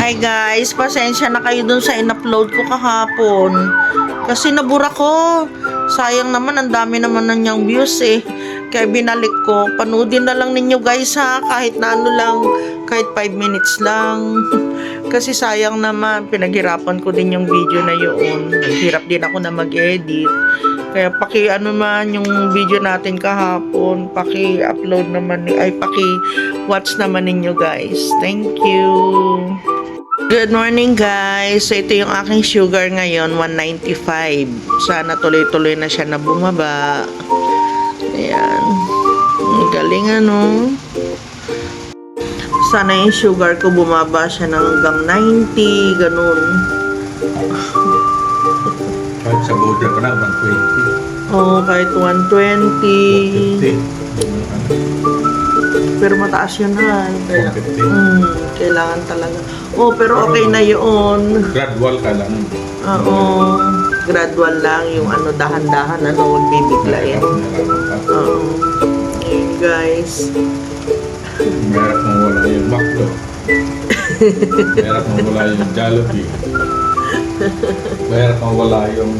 Hi guys, pasensya na kayo dun sa in-upload ko kahapon. Kasi nabura ko. Sayang naman, ang dami naman na niyang views eh. Kaya binalik ko. Panoodin na lang ninyo guys ha. Kahit na ano lang, kahit 5 minutes lang. Kasi sayang naman, pinaghirapan ko din yung video na yun. Naghirap din ako na mag-edit. Kaya paki ano man yung video natin kahapon, paki upload naman, ay paki watch naman ninyo guys. Thank you. Good morning guys. So ito yung aking sugar ngayon, 195. Sana tuloy-tuloy na siya na bumaba. Ayan. Ang galing ano. Sana yung sugar ko bumaba siya ng hanggang 90, ganun. Kahit sa border ka na, 120. Oo, kahit 120. 150. Pero mataas yun ha. Kaya, 150. mm, kailangan talaga. Oh, pero okay na yun. Gradual ka lang. Oo. Gradual lang yung ano, dahan-dahan, ano, huwag bibiglayin. Oo. Ayun, guys. Meron mong wala yung McDo. Meron mong wala yung Jollibee. Meron mong wala yung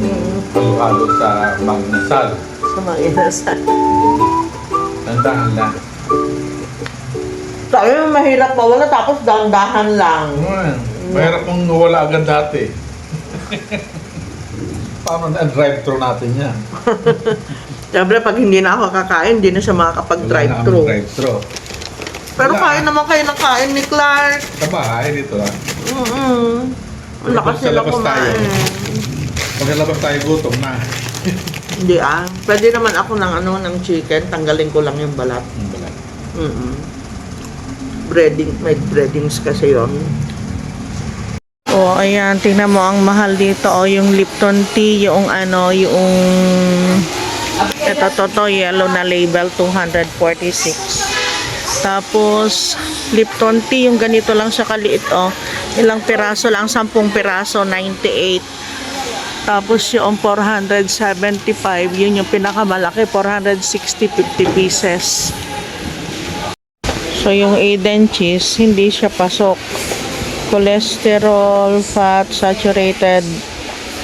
halo-halo sa Magnasal. Sa mga inasal. Tandahan lang. Sabi mo, mahirap mawala, tapos dahan-dahan lang. Meron mong wala agad dati. Paano na drive-thru natin yan? Siyempre, pag hindi na ako kakain, hindi na siya makakapag-drive-thru. Wala drive-thru. Pero Wala. kain naman kayo ng kain ni Clark. Sa bahay, dito lang. Mm-mm. Ang lakas Sa nila labas tayo. kumain. Pagkalabas tayo gutom na. Hindi ah. Pwede naman ako ng ano, ng chicken. Tanggalin ko lang yung balat. Mm Breading, may breadings kasi yon. Oh, ayan, tingnan mo ang mahal dito oh, yung Lipton tea, yung ano, yung ito to, yellow na label 246. Tapos Lipton tea, yung ganito lang siya kaliit oh. Ilang piraso lang, 10 piraso, 98. Tapos yung 475, yun yung pinakamalaki, 460, 50 pieces. So, yung Aden cheese, hindi siya pasok. Cholesterol, fat, saturated,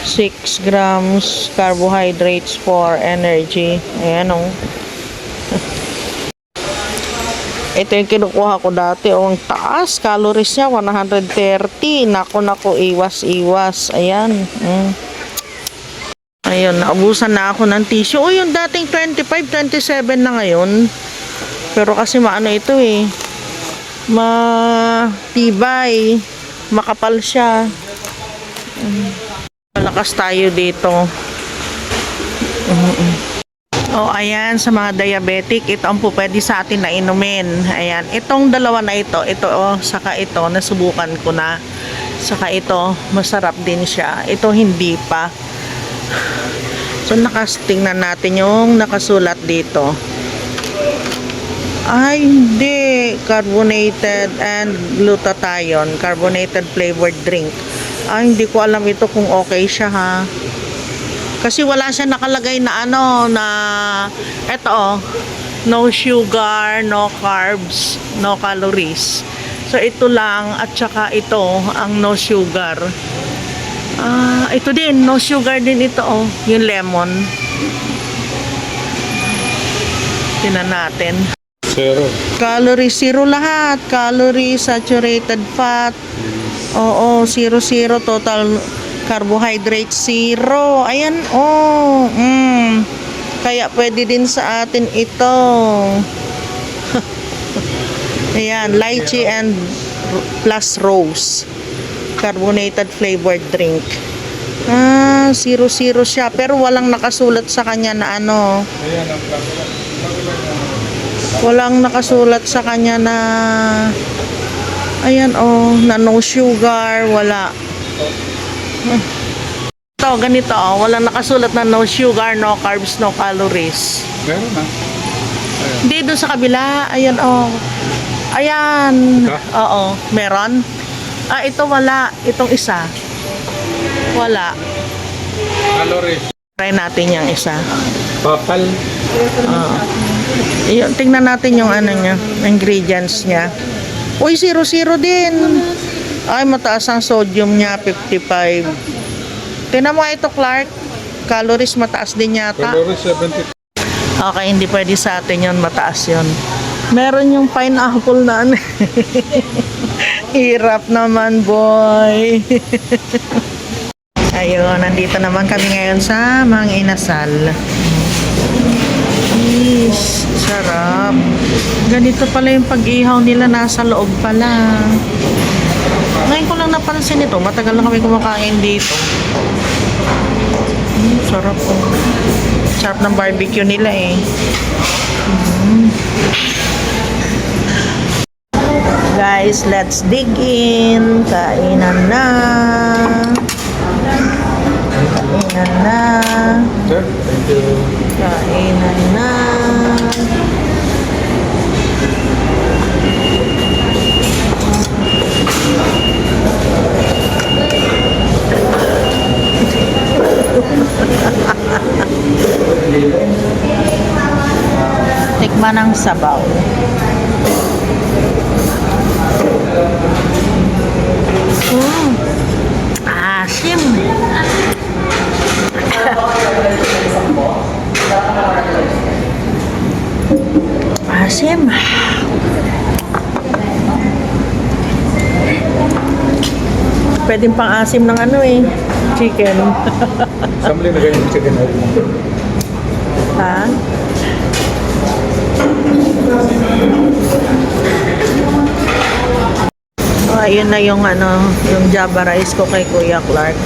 6 grams, carbohydrates for energy. Ayan o. Ito yung kinukuha ko dati. O, ang taas. Calories niya, 130. Nako, nako, iwas, iwas. Ayan. Mm. Ayun, naubusan na ako ng tissue. O, yung dating 25, 27 na ngayon. Pero kasi maano ito eh. Matibay. Makapal siya. Malakas tayo dito. Mm-mm. Oh, ayan sa mga diabetic, ito ang po pwede sa atin na inumin. Ayan, itong dalawa na ito, ito oh, saka ito, nasubukan ko na. Saka ito, masarap din siya. Ito hindi pa. So nakastingnan natin yung nakasulat dito. Ay, hindi. Carbonated and glutathione. Carbonated flavored drink. Ay, hindi ko alam ito kung okay siya ha. Kasi wala siya nakalagay na ano, na eto oh, no sugar, no carbs, no calories. So ito lang at saka ito ang no sugar. Ah, ito din, no sugar din ito oh, yung lemon. Tinan natin. Zero. Calorie zero lahat. Calorie, saturated fat. Oo, zero zero total carbohydrate zero. Ayan, oh. Mm. Kaya pwede din sa atin ito. Ayan, lychee and plus rose. Carbonated flavored drink. Ah, zero zero siya. Pero walang nakasulat sa kanya na ano. Ayan ang Walang nakasulat sa kanya na ayan oh, na no sugar, wala. Ito, ganito oh, walang nakasulat na no sugar, no carbs, no calories. Meron na. Hindi doon sa kabila, ayan oh. Ayan. Oo, meron. Ah, ito wala, itong isa. Wala. Calories. Try natin yung isa. Papal. Oo. Yun, tingnan natin yung ano niya, ingredients niya. Uy, zero zero din. Ay, mataas ang sodium niya, 55. Tinan mo ito, Clark. Calories mataas din yata. Calories 70. Okay, hindi pwede sa atin yon mataas yon. Meron yung pineapple na ano. Hirap naman, boy. Ayun, nandito naman kami ngayon sa Mang Inasal. Is, sarap. Ganito pala yung pag-ihaw nila, nasa loob pala. Ngayon ko lang napansin ito. Matagal na kami kumakain dito. Mm, sarap po. Sarap ng barbecue nila eh. Mm. Guys, let's dig in. Kainan na. Kainan na. Sir, thank you. Kainan na. Tikman ng sabaw. Mm. Asim. Asim. Pwedeng pang asim ng ano eh. Chicken. Samli na ganyan chicken ha? Ayun na yung ano, yung Java rice ko kay Kuya Clark.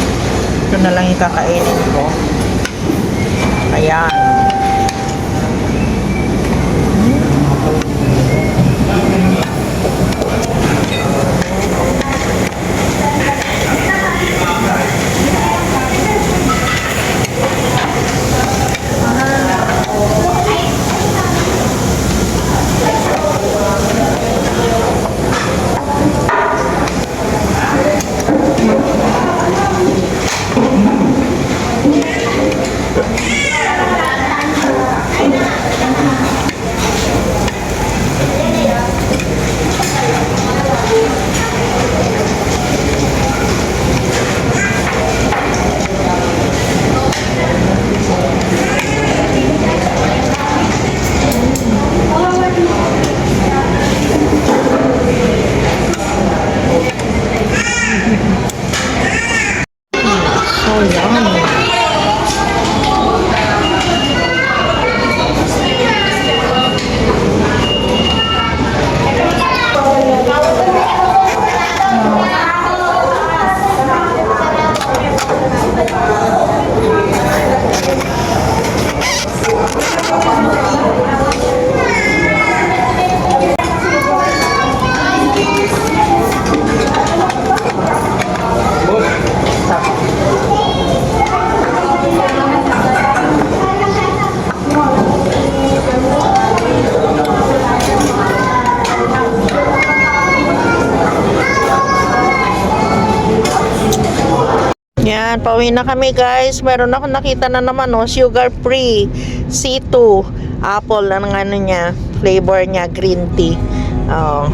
Ito na lang yung kakainin ko. Ayan. Pauwi na kami guys. Meron ako nakita na naman, no, sugar free C2 apple ang ano niya, flavor niya green tea. Oh.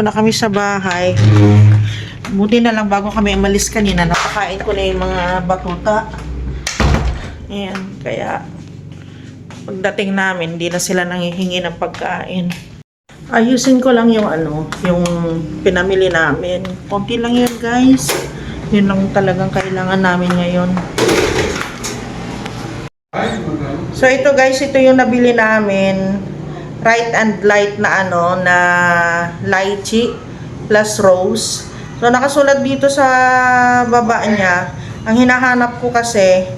Nandito na kami sa bahay. Buti na lang bago kami umalis kanina, napakain ko na yung mga batuta. Ayan, kaya pagdating namin, hindi na sila nangihingi ng pagkain. Ayusin ko lang yung ano, yung pinamili namin. Konti lang yun guys. Yun lang talagang kailangan namin ngayon. So ito guys, ito yung nabili namin. Right and light na ano, na lychee plus rose. So nakasulat dito sa baba niya, ang hinahanap ko kasi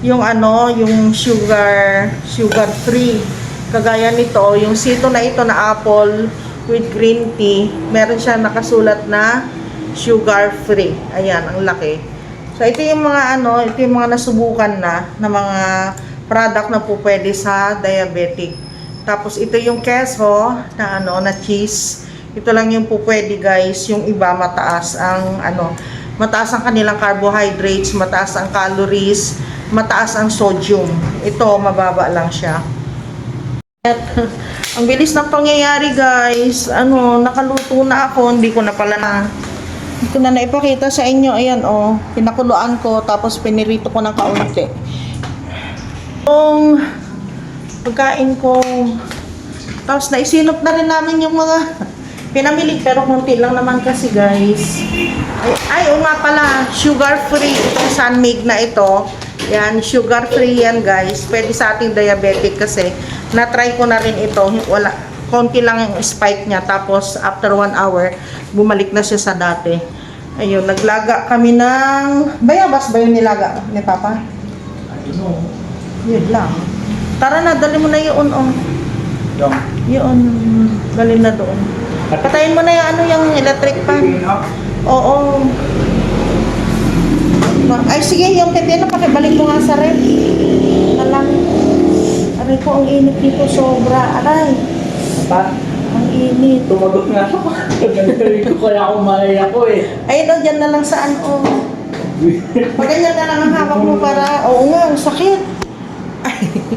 yung ano, yung sugar, sugar free. Kagaya nito, yung sito na ito na apple with green tea, meron siya nakasulat na sugar free. Ayan, ang laki. So ito yung mga ano, ito yung mga nasubukan na na mga product na po pwede sa diabetic. Tapos ito yung queso na ano, na cheese. Ito lang yung po pwede guys, yung iba mataas ang ano, mataas ang kanilang carbohydrates, mataas ang calories, mataas ang sodium. Ito mababa lang siya. At, ang bilis ng pangyayari guys. Ano, nakaluto na ako, hindi ko na pala na hindi ko na naipakita sa inyo. Ayan, oh. Pinakuluan ko, tapos pinirito ko ng kaunti. Yung pagkain ko, tapos naisinop na rin namin yung mga pinamili, pero konti lang naman kasi guys. Ay, ay oo nga pala, sugar free itong sunmade na ito. Yan, sugar free yan guys. Pwede sa ating diabetic kasi na-try ko na rin ito. Wala, konti lang yung spike niya. Tapos after one hour, bumalik na siya sa dati. Ayun, naglaga kami ng... Bayabas ba yung nilaga ni Papa? Yun lang. Tara na, dali mo na yun, oh. Yun, dali na doon. Patayin mo na yung ano yung electric fan. Oo. Ay, sige, yung pete na pakibalik mo nga sa ref. Alam. Aray ko, ang init dito sobra. Aray, Pa, ang init. tumagot nga ako. Ganito ko kaya ako malay ako eh. Ay, no, dyan na lang saan, oh. Pag ganyan na lang ang hawak mo para, oo nga, ang sakit. Ay,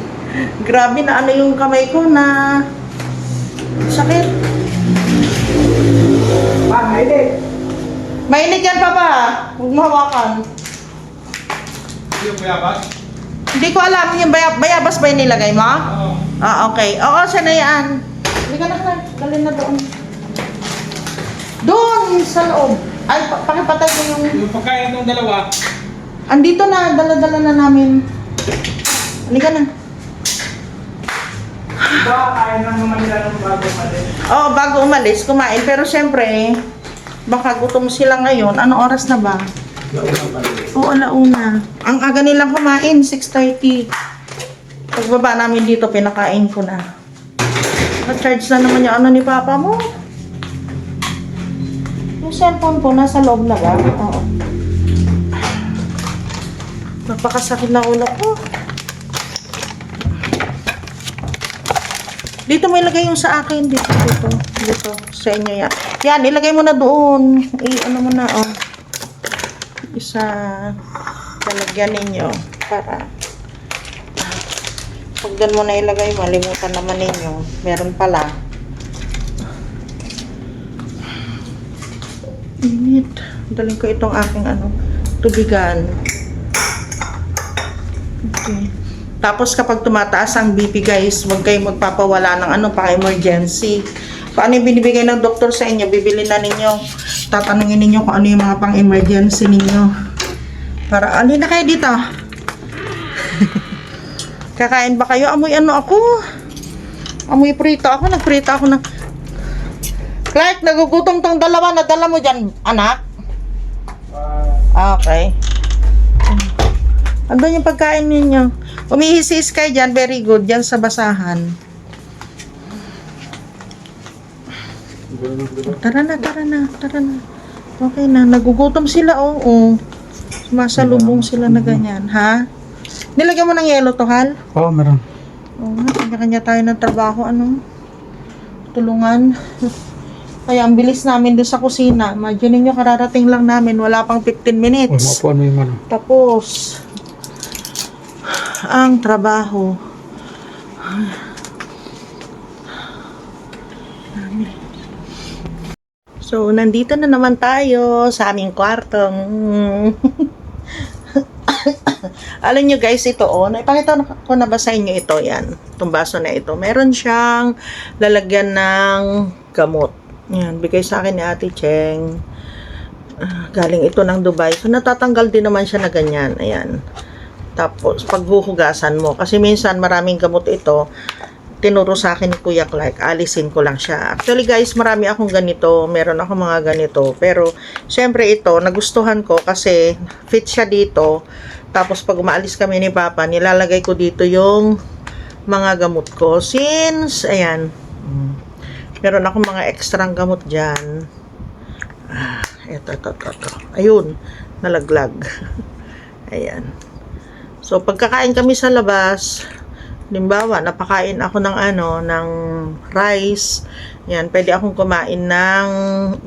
grabe na ano yung kamay ko na sakit. Pa, mainit. Mainit yan, Papa. Huwag mo hawakan. Yung mayabas? Hindi ko alam yung bayab bayabas ba yung nilagay mo? Oo. Ah, okay. Oo, siya na yan. Hindi ka na na. Dali na doon. Doon, sa loob. Ay, pa pakipatay ko yung... Yung pagkain ng dalawa, Andito na, dala-dala na namin. Halika na. Baka kain lang naman nila ng bago mali. Oo, bago umalis, kumain. Pero syempre, baka gutom sila ngayon. Ano oras na ba? Naunang mali. Oo, alauna. Ang aga nilang kumain, 6.30. Pagbaba namin dito, pinakain ko na. Na-charge na naman yung ano ni Papa mo. Yung cellphone ko, nasa loob na ba? Oo. Napakasakit na ulo ko. Dito mo ilagay yung sa akin. Dito, dito. Dito. Sa inyo yan. Yan, ilagay mo na doon. I, ano mo na, oh isa lalagyan ninyo para pag doon mo na ilagay, malimutan naman ninyo. Meron pala. Init. Daling ko itong aking ano, tubigan. Okay. Tapos kapag tumataas ang BP guys, huwag kayong magpapawala ng ano pa emergency. Paano yung binibigay ng doktor sa inyo? Bibili na ninyo. Tatanungin ninyo kung ano yung mga pang-emergency ninyo. Para, alin na kayo dito? Kakain ba kayo? Amoy ano ako? Amoy prito ako. Nagprito ako ng... Clark, nagugutom tong dalawa na dala mo dyan, anak? Okay. Andun yung pagkain ninyo. Umihisis kayo dyan, very good. Dyan sa basahan. Tara na, tara na, tara na. Okay na, nagugutom sila, oo. Oh, Sumasalubong sila na ganyan, ha? Nilagyan mo ng yelo to, Hal? Oo, meron. Oo nga, kanya-kanya tayo ng trabaho, ano? Tulungan. Kaya ang bilis namin doon sa kusina. Imagine ninyo, kararating lang namin. Wala pang 15 minutes. mo yung ano. Tapos, ang trabaho. So, nandito na naman tayo sa aming kwartong. Alam nyo guys, ito oh, naipakita ko na ba sa inyo ito, yan. Itong baso na ito. Meron siyang lalagyan ng gamot. Yan, bigay sa akin ni Ate Cheng. Ah, galing ito ng Dubai. So, natatanggal din naman siya na ganyan. Ayan. Tapos, paghuhugasan mo. Kasi minsan, maraming gamot ito. Tinuro sa akin ni Kuya Clark. Alisin ko lang siya. Actually, guys, marami akong ganito. Meron ako mga ganito. Pero, syempre ito, nagustuhan ko kasi fit siya dito. Tapos, pag umaalis kami ni Papa, nilalagay ko dito yung mga gamot ko. Since, ayan, meron akong mga ekstrang gamot dyan. Ah, eto, eto, eto, eto. Ayun, nalaglag. Ayan. So, pagkakain kami sa labas, limbawa, napakain ako ng ano, ng rice. Yan, pwede akong kumain ng,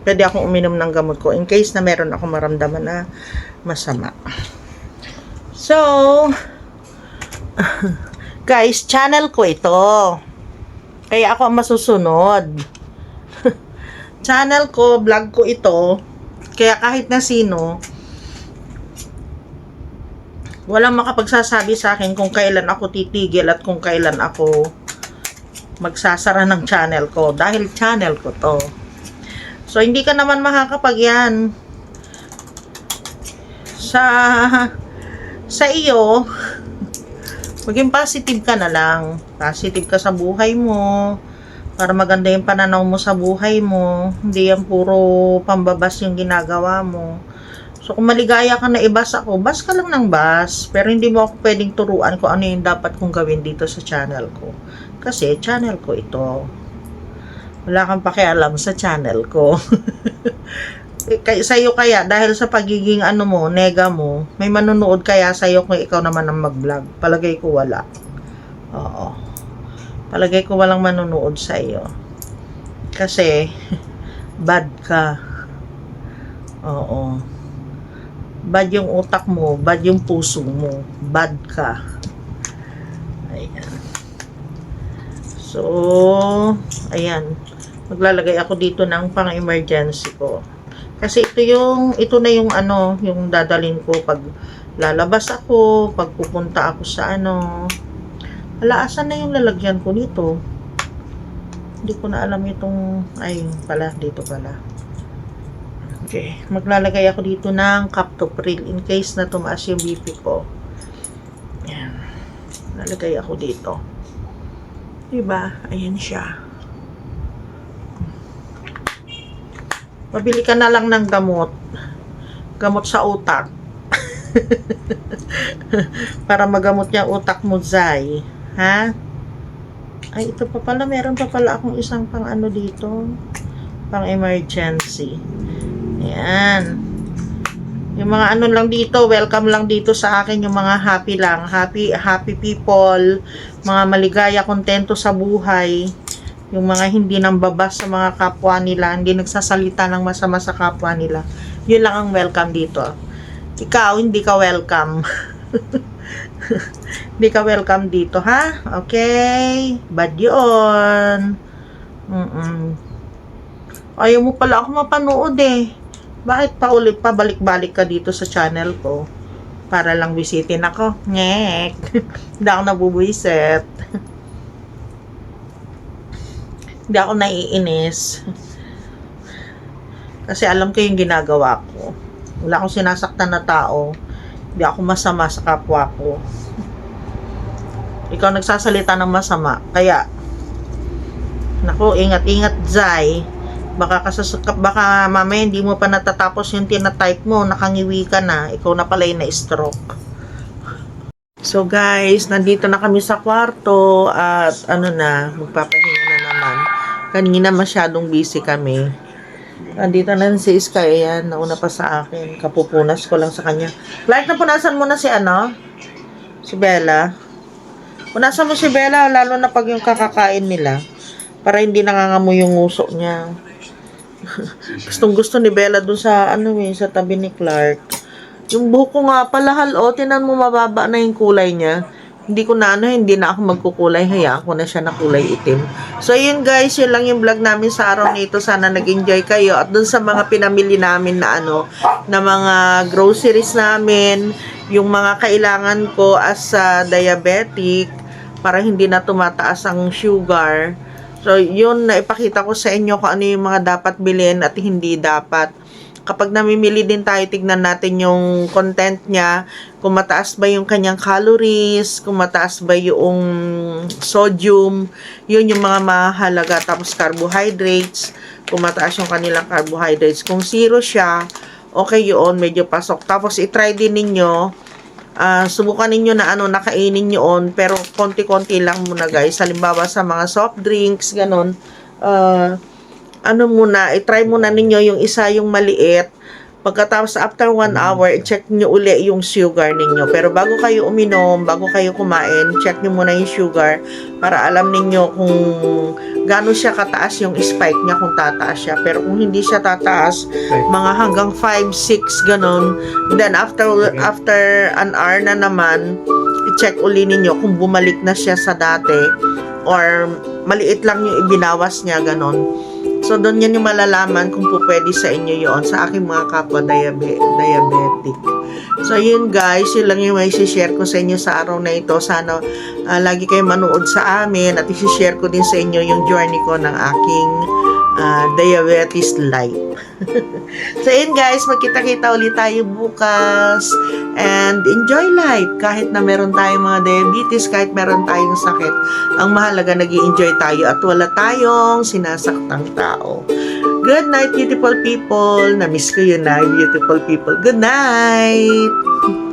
pwede akong uminom ng gamot ko in case na meron akong maramdaman na masama. So, guys, channel ko ito. Kaya ako ang masusunod. channel ko, vlog ko ito. Kaya kahit na sino, walang makapagsasabi sa akin kung kailan ako titigil at kung kailan ako magsasara ng channel ko dahil channel ko to. So hindi ka naman makakapag yan sa sa iyo maging positive ka na lang. Positive ka sa buhay mo para maganda yung pananaw mo sa buhay mo. Hindi yan puro pambabas yung ginagawa mo. So, kung maligaya ka na ibas ako, bas ka lang ng bas. Pero hindi mo ako pwedeng turuan kung ano yung dapat kong gawin dito sa channel ko. Kasi, channel ko ito. Wala kang pakialam sa channel ko. Eh, kay, sa'yo kaya, dahil sa pagiging ano mo, nega mo, may manonood kaya sa'yo kung ikaw naman ang mag-vlog. Palagay ko wala. Oo. Palagay ko walang manonood sa'yo. Kasi, bad ka. Oo. Bad yung utak mo, bad yung puso mo, bad ka. Ayan. So, ayan. Maglalagay ako dito ng pang-emergency ko. Kasi ito yung, ito na yung ano, yung dadalhin ko pag lalabas ako, pag pupunta ako sa ano. Hala, asan na yung lalagyan ko nito? Hindi ko na alam itong, ay, pala, dito pala. Okay, maglalagay ako dito ng captopril in case na tumaas yung BP ko. Yan. Lalagay ako dito. Diba? Ayan siya. Pabili ka na lang ng gamot. Gamot sa utak. Para magamot niya utak mo, Zay. Ha? Ay, ito pa pala. Meron pa pala akong isang pang ano dito. Pang emergency. Ayan. Yung mga ano lang dito, welcome lang dito sa akin, yung mga happy lang, happy, happy people, mga maligaya, kontento sa buhay, yung mga hindi nang babas sa mga kapwa nila, hindi nagsasalita ng masama sa kapwa nila. Yun lang ang welcome dito. Ikaw, hindi ka welcome. hindi ka welcome dito, ha? Okay? Bad yun. Mm-mm. Ayaw mo pala ako mapanood eh. Bakit pa ulit pabalik-balik ka dito sa channel ko? Para lang bisitin ako. Ngek. Hindi ako nabubuisit. Hindi ako naiinis. Kasi alam ko yung ginagawa ko. Wala akong sinasaktan na tao. Hindi ako masama sa kapwa ko. Ikaw nagsasalita ng masama. Kaya, Naku, ingat-ingat, Zay. Baka, kasas- baka mamaya hindi mo pa natatapos yung tinatype mo, nakangiwi ka na, ikaw na pala yung na-stroke. So guys, nandito na kami sa kwarto at ano na, magpapahinga na naman. Kanina masyadong busy kami. Nandito na si Sky, ayan, nauna pa sa akin. Kapupunas ko lang sa kanya. Like na punasan mo na si ano? Si Bella. Punasan mo si Bella, lalo na pag yung kakakain nila. Para hindi nangangamoy yung nguso niya. Gustong gusto ni Bella dun sa ano eh, sa tabi ni Clark. Yung buhok ko nga pala hal, oh, tinan mo mababa na yung kulay niya. hindi ko na ano, hindi na ako magkukulay, hayaan ko na siya na kulay itim. So yun guys, yun lang yung vlog namin sa araw nito. Sana nag-enjoy kayo. At dun sa mga pinamili namin na ano, na mga groceries namin, yung mga kailangan ko as a diabetic, para hindi na tumataas ang sugar. So yun, naipakita ko sa inyo kung ano yung mga dapat bilhin at hindi dapat kapag namimili din tayo, tignan natin yung content niya, kung mataas ba yung kanyang calories, kung mataas ba yung sodium, yun yung mga mahalaga. Tapos carbohydrates, kung mataas yung kanilang carbohydrates. Kung zero siya, okay yun, medyo pasok. Tapos itry din ninyo, ah, subukan ninyo na ano, nakainin on, pero konti-konti lang muna guys. Halimbawa sa mga soft drinks, ganon. Ah, ano muna, i-try muna ninyo yung isa yung maliit. Pagkatapos after one hour, i-check nyo uli yung sugar ninyo. Pero bago kayo uminom, bago kayo kumain, check nyo muna yung sugar para alam ninyo kung gaano siya kataas yung spike niya kung tataas siya. Pero kung hindi siya tataas, mga hanggang 5, 6, ganon. Then after after an hour na naman, i-check uli ninyo kung bumalik na siya sa dati or maliit lang yung ibinawas niya, ganon. So, doon yan yung malalaman kung po pwede sa inyo yon sa aking mga kapwa diabe- diabetic. So, yun guys, yun lang yung may share ko sa inyo sa araw na ito. Sana ah, lagi kayo manood sa amin at i-share ko din sa inyo yung journey ko ng aking ah, diabetes life. so, yun guys, magkita-kita ulit tayo bukas. And enjoy life. Kahit na meron tayong mga diabetes, kahit meron tayong sakit, ang mahalaga nag enjoy tayo at wala tayong sinasaktang tao. Good night, beautiful people. Na-miss ko yun na, beautiful people. Good night!